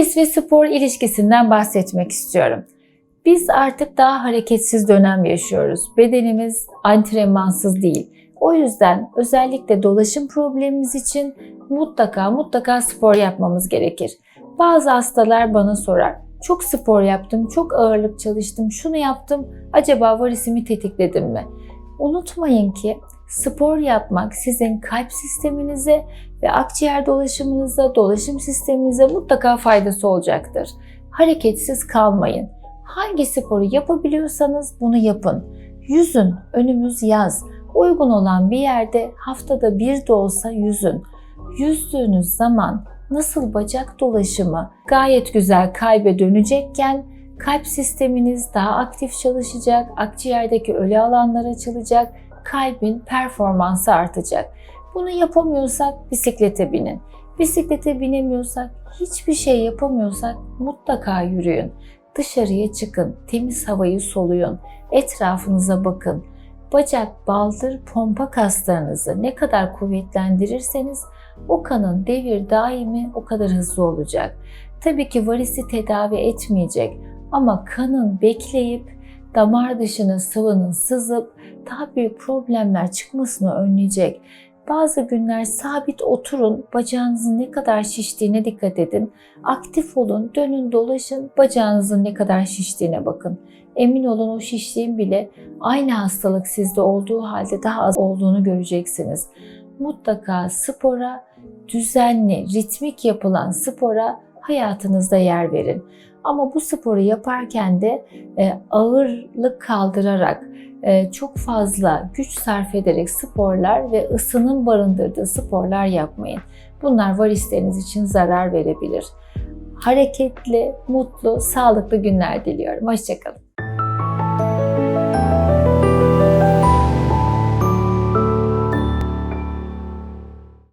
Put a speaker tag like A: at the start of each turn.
A: Varis ve spor ilişkisinden bahsetmek istiyorum. Biz artık daha hareketsiz dönem yaşıyoruz. Bedenimiz antrenmansız değil. O yüzden özellikle dolaşım problemimiz için mutlaka mutlaka spor yapmamız gerekir. Bazı hastalar bana sorar. Çok spor yaptım, çok ağırlık çalıştım, şunu yaptım. Acaba varisimi tetikledim mi? Unutmayın ki spor yapmak sizin kalp sisteminize ve akciğer dolaşımınıza, dolaşım sisteminize mutlaka faydası olacaktır. Hareketsiz kalmayın. Hangi sporu yapabiliyorsanız bunu yapın. Yüzün, önümüz yaz. Uygun olan bir yerde haftada bir de olsa yüzün. Yüzdüğünüz zaman nasıl bacak dolaşımı gayet güzel kalbe dönecekken kalp sisteminiz daha aktif çalışacak, akciğerdeki ölü alanlar açılacak, kalbin performansı artacak. Bunu yapamıyorsak bisiklete binin. Bisiklete binemiyorsak, hiçbir şey yapamıyorsak mutlaka yürüyün. Dışarıya çıkın, temiz havayı soluyun, etrafınıza bakın. Bacak, baldır, pompa kaslarınızı ne kadar kuvvetlendirirseniz o kanın devir daimi o kadar hızlı olacak. Tabii ki varisi tedavi etmeyecek ama kanın bekleyip damar dışına sıvının sızıp daha büyük problemler çıkmasını önleyecek. Bazı günler sabit oturun, bacağınızın ne kadar şiştiğine dikkat edin. Aktif olun, dönün dolaşın, bacağınızın ne kadar şiştiğine bakın. Emin olun o şişliğin bile aynı hastalık sizde olduğu halde daha az olduğunu göreceksiniz. Mutlaka spora, düzenli, ritmik yapılan spora hayatınızda yer verin. Ama bu sporu yaparken de e, ağırlık kaldırarak, e, çok fazla güç sarf ederek sporlar ve ısının barındırdığı sporlar yapmayın. Bunlar varisleriniz için zarar verebilir. Hareketli, mutlu, sağlıklı günler diliyorum. Hoşçakalın.